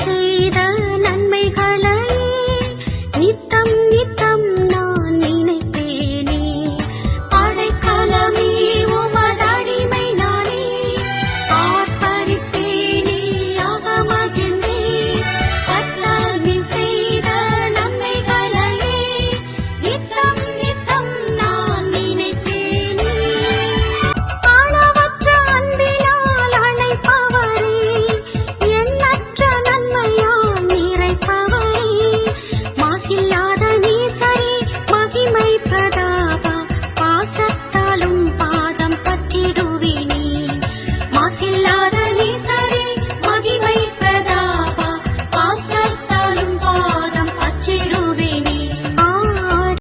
செய்த sin la